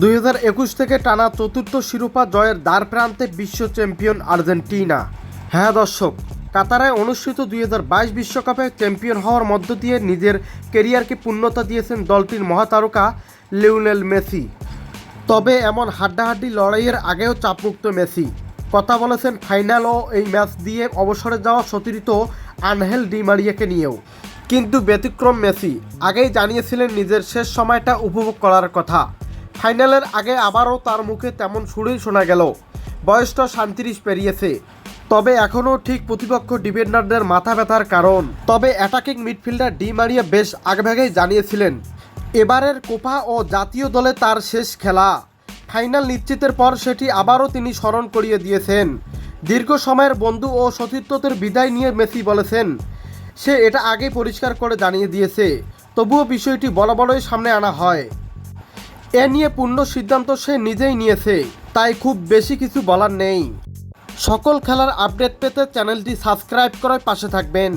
দুই হাজার একুশ থেকে টানা চতুর্থ শিরোপা জয়ের দ্বার প্রান্তে বিশ্ব চ্যাম্পিয়ন আর্জেন্টিনা। হ্যাঁ দর্শক কাতারে অনুষ্ঠিত দুই বাইশ বিশ্বকাপে চ্যাম্পিয়ন হওয়ার মধ্য দিয়ে নিজের কেরিয়ারকে পূর্ণতা দিয়েছেন দলটির মহাতারকা লিওনেল মেসি। তবে এমন হাড্ডাহাড্ডি লড়াইয়ের আগেও চাপমুক্ত মেসি। কথা বলেছেন ফাইনাল ও এই ম্যাচ দিয়ে অবসরে যাওয়া সতীর্থ আনহেল ডি মারিয়াকে নিয়েও। কিন্তু ব্যতিক্রম মেসি, আগেই জানিয়েছিলেন নিজের শেষ সময়টা উপভোগ করার কথা। ফাইনালের আগে আবারও তার মুখে তেমন সুরেই শোনা গেল। বয়সটা সাঁত্রিশ পেরিয়েছে। তবে এখনও ঠিক প্রতিপক্ষ ডিফেন্ডারদের মাথা ব্যথার কারণ। তবে অ্যাটাকিং মিডফিল্ডার ডি মারিয়া বেশ আগভাগেই জানিয়েছিলেন, এবারের কোপা ও জাতীয় দলে তার শেষ খেলা। ফাইনাল নিশ্চিতের পর সেটি আবারও তিনি স্মরণ করিয়ে দিয়েছেন। দীর্ঘ সময়ের বন্ধু ও সতীর্থদের বিদায় নিয়ে মেসি বলেছেন, সে এটা আগেই পরিষ্কার করে জানিয়ে দিয়েছে। তবুও বিষয়টি বড় বড়ই সামনে আনা হয়। এ নিয়ে পূর্ণ সিদ্ধান্ত সে নিজেই নিয়েছে, তাই খুব বেশি কিছু বলার নেই। সকল খেলার আপডেট পেতে চ্যানেলটি সাবস্ক্রাইব করার পাশে থাকবেন।